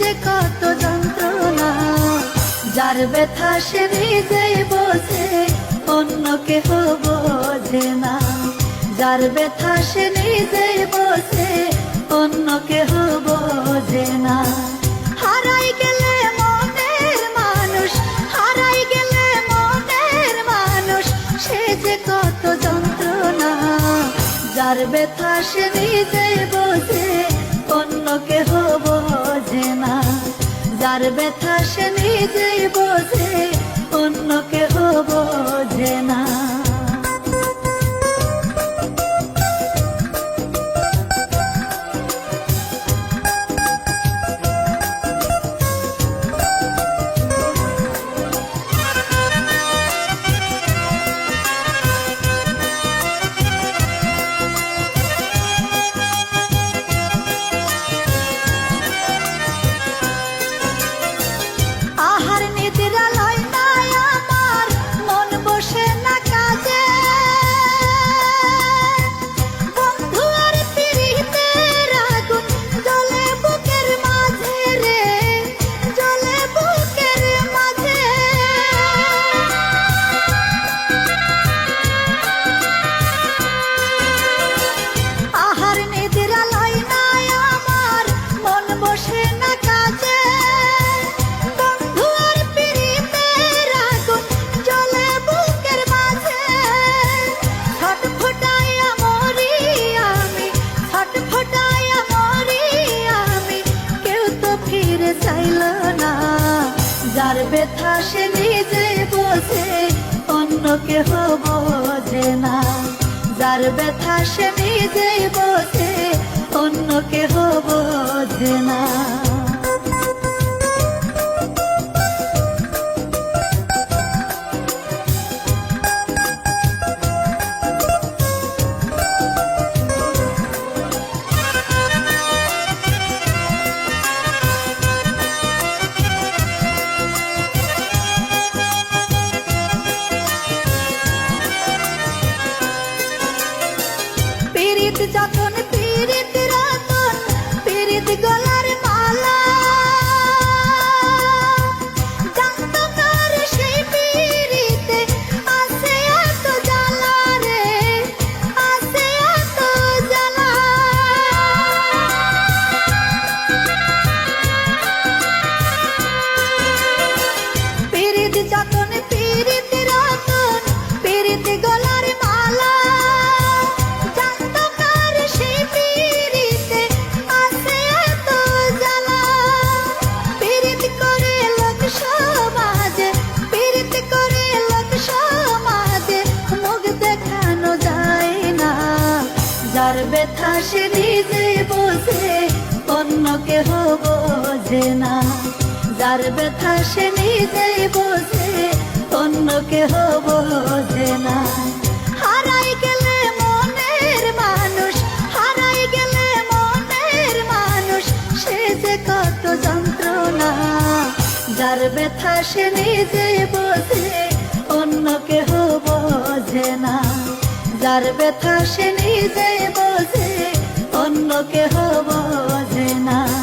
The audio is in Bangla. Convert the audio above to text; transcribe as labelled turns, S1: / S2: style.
S1: যে কত যন্ত্রণা, যার ব্যথা সে নিজেই বসে অন্য কেহ বোঝে না। যার ব্যথা সে নিজেই বসে অন্য কেহ বোঝে না। হারাই গেলে মনের মানুষ, হারাই গেলে মনের মানুষ, সে যে কত যন্ত্রণা, যার ব্যথা সে নিজে বোঝে, অন্য কেহ যার ব্যথা সে নিজেই বোঝে অন্য কেহ বোঝে না। চাইল না। যার ব্যথা সে নিজে বোঝে, অন্য কেহ বোঝে না। যার ব্যথা সে নিজে বোঝে, অন্য কেহ বোঝে না। যত যার ব্যথা সে নিজে বোঝে, অন্য কেহ বোঝে না। যার ব্যথা সে নিজেই বোঝে, অন্য কেহ বোঝে না। মানুষ মানুষ, সে যে কত যন্ত্রণা। যার ব্যথা সে নিজেই বোঝে, অন্য কেহ বোঝে না। যার ব্যথা সে নিজে বোঝে অন্যকে হব বোঝে না।